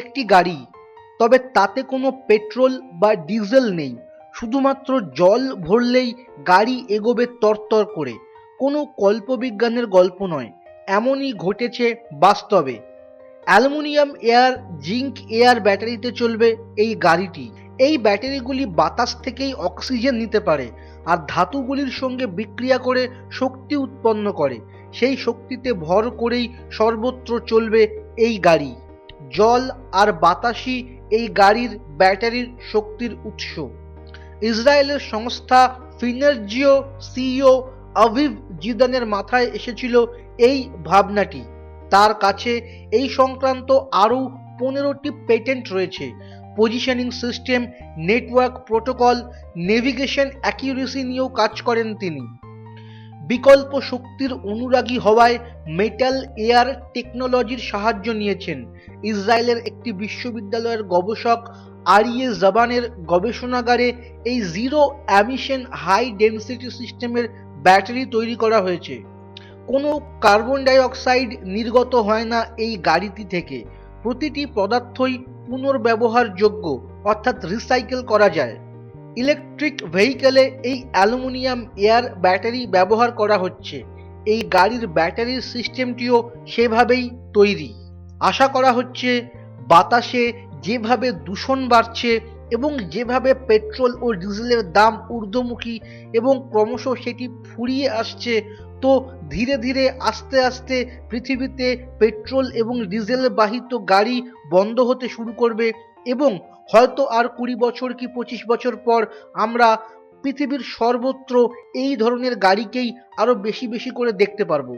একটি গাড়ি, তবে তাতে কোনো পেট্রোল বা ডিজেল নেই। শুধুমাত্র জল ভরলেই গাড়ি এগোবে তরতর করে। কোনো কল্পবিজ্ঞানের গল্প নয়, এমনই ঘটেছে বাস্তবে। অ্যালুমিনিয়াম এয়ার, জিঙ্ক এয়ার ব্যাটারিতে চলবে এই গাড়িটি। এই ব্যাটারিগুলি বাতাস থেকেই অক্সিজেন নিতে পারে আর ধাতুগুলির সঙ্গে বিক্রিয়া করে শক্তি উৎপন্ন করে। সেই শক্তিতে ভর করেই সর্বত্র চলবে এই গাড়ি। জল আর বাতাসই এই গাড়ির ব্যাটারির শক্তির উৎস। ইসরায়েলের সংস্থা ফিনার্জিও সিইও আভিভ জিদানের মাথায় এসেছিল এই ভাবনাটি। তার কাছে এই সংক্রান্ত আরও পনেরোটি পেটেন্ট রয়েছে। Positioning system, network protocol, navigation accuracy নিয়েও কাজ করেন তিনি। বিকল্প শক্তির অনুরাগী হওয়ায় মেটাল এয়ার টেকনোলজির সাহায্য নিয়েছেন। ইসরায়েলের একটি বিশ্ববিদ্যালয়ের গবেষক আরিয়ে জাবানের গবেষণাগারে এই জিরো অ্যামিশন হাই ডেনসিটি সিস্টেমের ব্যাটারি তৈরি করা হয়েছে। কোনো কার্বন ডাই অক্সাইড নির্গত হয় না এই গাড়িটি থেকে। প্রতিটি পদার্থই পুনর্ব্যবহারযোগ্য, অর্থাৎ রিসাইকেল করা যায়। ইলেকট্রিক ভেহিকেলে এই অ্যালুমিনিয়াম এয়ার ব্যাটারি ব্যবহার করা হচ্ছে। এই গাড়ির ব্যাটারির সিস্টেমটিও সেভাবেই তৈরি। আশা করা হচ্ছে বাতাসে যেভাবে দূষণ বাড়ছে এবং যেভাবে পেট্রোল ও ডিজেলের দাম ঊর্ধ্বমুখী এবং ক্রমশ সেটি ফুরিয়ে আসছে, তো ধীরে ধীরে আস্তে আস্তে পৃথিবীতে পেট্রোল এবং ডিজেল বাহিত গাড়ি বন্ধ হতে শুরু করবে এবং হয়তো আর কুড়ি বছর কি পঁচিশ বছর পর আমরা পৃথিবীর সর্বত্র এই ধরনের গাড়িকেই আরও বেশি বেশি করে দেখতে পারব।